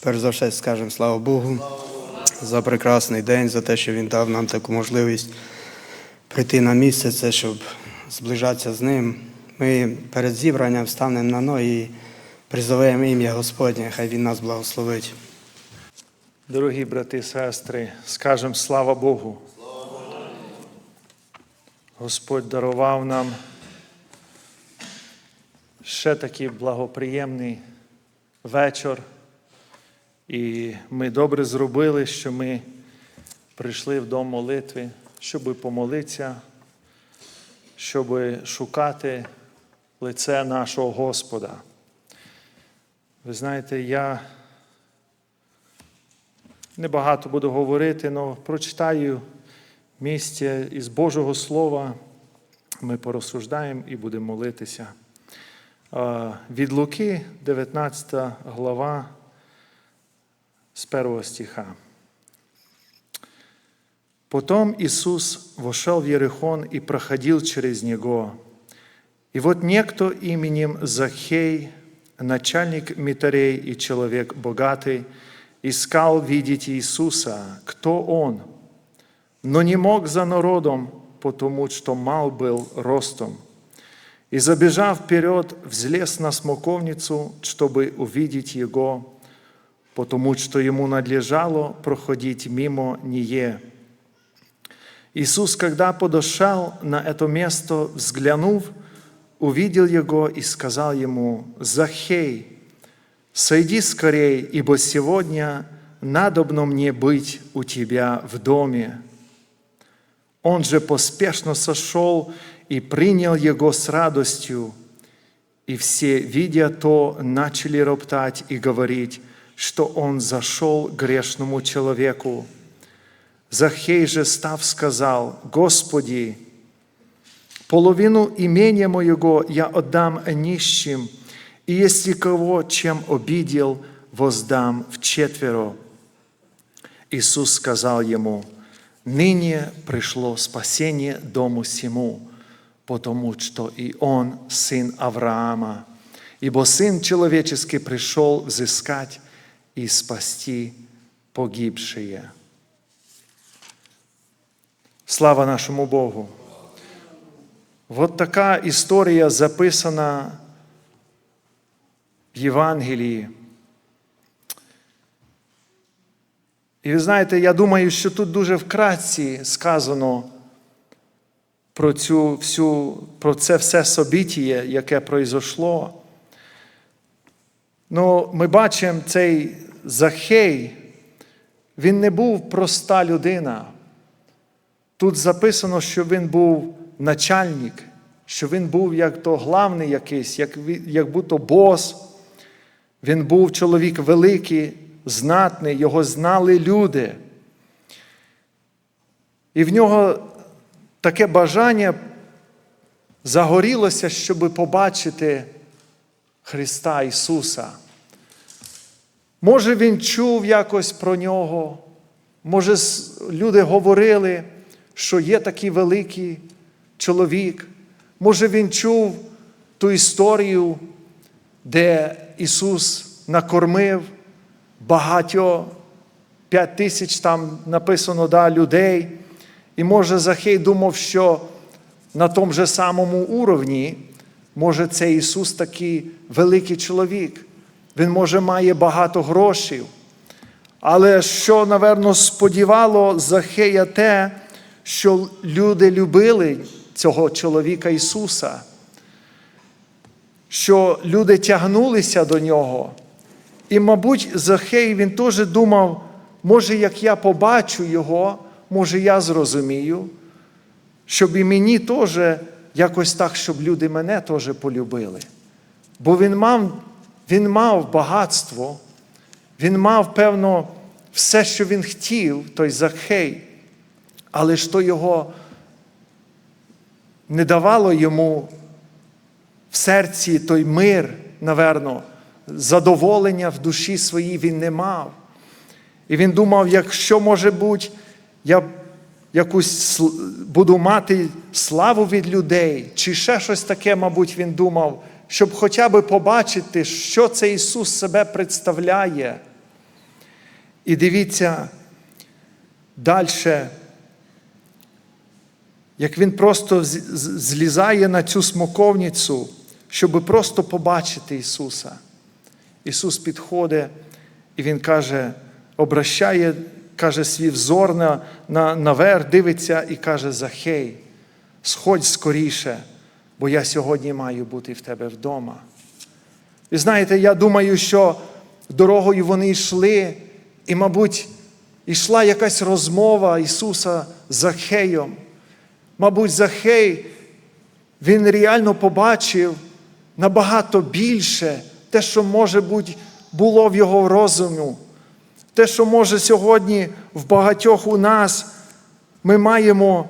Перш за все, скажемо слава Богу за прекрасний день, за те, що Він дав нам таку можливість прийти на місце, це щоб зближатися з ним. Ми перед зібранням встанемо на ноги і призовемо ім'я Господнє, хай Він нас благословить. Дорогі брати і сестри, скажемо слава Богу. Господь дарував нам ще такий благоприємний вечір. І ми добре зробили, що ми прийшли в дом молитви, щоб помолитися, щоб шукати лице нашого Господа. Ви знаєте, я Небагато буду говорити, але прочитаю місце із Божого Слова. Ми порозсуждаємо і будемо молитися. Від Луки, 19 глава, з первого стиха. Потом Иисус вошел в Ерехон и проходил через него. И вот некто именем Захей, начальник митарей и человек богатый, искал видеть Иисуса, кто он, но не мог за народом, потому что мал был ростом. И забежав вперед, взлез на смоковницу, чтобы увидеть его, потому что ему надлежало проходить мимо нее. Иисус, когда подошел на это место, взглянув, увидел его и сказал ему, «Захей, сойди скорей, ибо сегодня надобно мне быть у тебя в доме». Он же поспешно сошел и принял его с радостью. И все, видя то, начали роптать и говорить, что он зашел грешному человеку. Захей же, став, сказал, «Господи, половину имения моего я отдам нищим, и если кого чем обидел, воздам в четверо». Иисус сказал ему, «Ныне пришло спасение дому сему, потому что и он сын Авраама, ибо Сын Человеческий пришел взыскать и спасти погибшие». Слава нашому Богу! Вот така історія записана в Євангелії. І ви знаєте, я думаю, що тут дуже вкратці сказано про цю всю, про це все событие, яке произошло. Ну, ми бачимо цей Захей, він не був проста людина. Тут записано, що він був начальник, що він був як то главний якийсь, як, як будто бос. Він був чоловік великий, знатний, його знали люди. І в нього таке бажання загорілося, щоб побачити Христа Ісуса. Може, він чув якось про нього, може, люди говорили, що є такий великий чоловік. Може, він чув ту історію, де Ісус накормив багатьо, п'ять тисяч там написано да, людей. І може Захей думав, що на тому же самому уровні, може, це Ісус такий великий чоловік. Він, може, має багато грошей. Але що, напевно, сподівало Захея те, що люди любили цього чоловіка Ісуса, що люди тягнулися до нього. І, мабуть, Захей він теж думав, може, як я побачу його, може, я зрозумію, щоб і мені теж якось так, щоб люди мене теж полюбили. Бо він мав, він мав багатство, він мав, певно, все, що він хотів, той Захей, але ж то його не давало йому в серці той мир, наверно, задоволення в душі своїй він не мав. І він думав, якщо, може бути, я якусь буду мати славу від людей, чи ще щось таке, мабуть, він думав, щоб хоча б побачити, що це Ісус себе представляє. І дивіться далі, як він просто злізає на цю смоковницю, щоб просто побачити Ісуса. Ісус підходить і Він каже, обращає, каже свій взор на, на, наверх, дивиться і каже: Захей, сходь скоріше, бо я сьогодні маю бути в тебе вдома. Ви знаєте, я думаю, що дорогою вони йшли, і, мабуть, йшла якась розмова Ісуса з Захеєм. Мабуть, Захей, він реально побачив набагато більше те, що, може бути, було в його розуму. Те, що може сьогодні в багатьох у нас, ми маємо,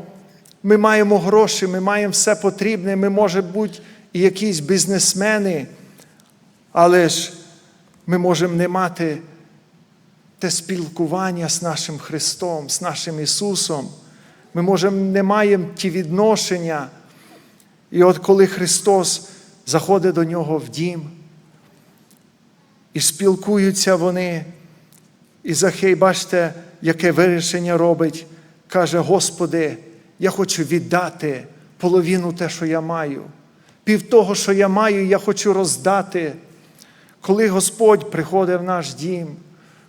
ми маємо гроші, ми маємо все потрібне, ми може бути і якісь бізнесмени, але ж ми можемо не мати те спілкування з нашим Христом, з нашим Ісусом. Ми можемо не маємо ті відношення. І от коли Христос заходить до нього в дім, і спілкуються вони, і Захей, бачите, яке вирішення робить, каже: Господи, я хочу віддати половину те, що я маю. Пів того, що я маю, я хочу роздати. Коли Господь приходить в наш дім,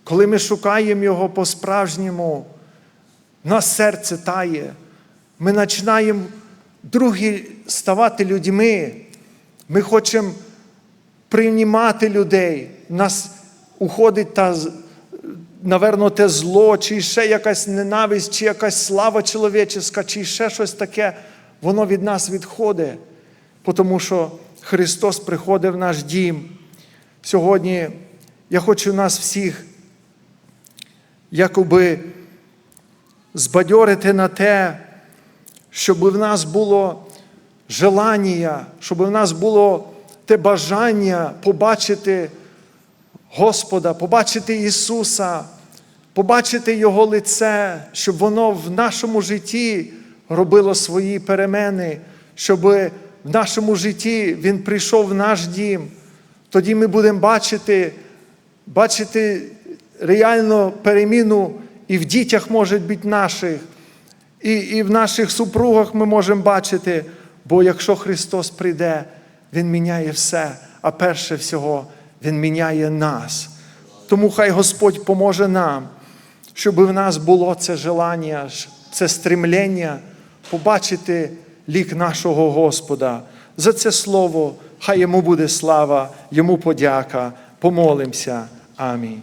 коли ми шукаємо Його по-справжньому, нас серце тає, ми починаємо другі ставати людьми. Ми хочемо приймати людей. Нас уходить та, наверно, те зло, чи ще якась ненависть, чи якась слава чоловіческа, чи ще щось таке, воно від нас відходить. Тому що Христос приходить в наш дім. Сьогодні я хочу нас всіх якоби збадьорити на те, щоб в нас було желання, щоб в нас було те бажання побачити Господа, побачити Ісуса, побачити Його лице, щоб воно в нашому житті робило свої перемени, щоб в нашому житті Він прийшов в наш дім. Тоді ми будемо бачити, бачити реально переміну і в дітях може бути наших, і, і в наших супругах ми можемо бачити, бо якщо Христос прийде, Він міняє все, а перше всього Він міняє нас. Тому хай Господь поможе нам, щоб в нас було це желання, це стремлення побачити лік нашого Господа. За це слово, хай йому буде слава, йому подяка. Помолимося. Амінь.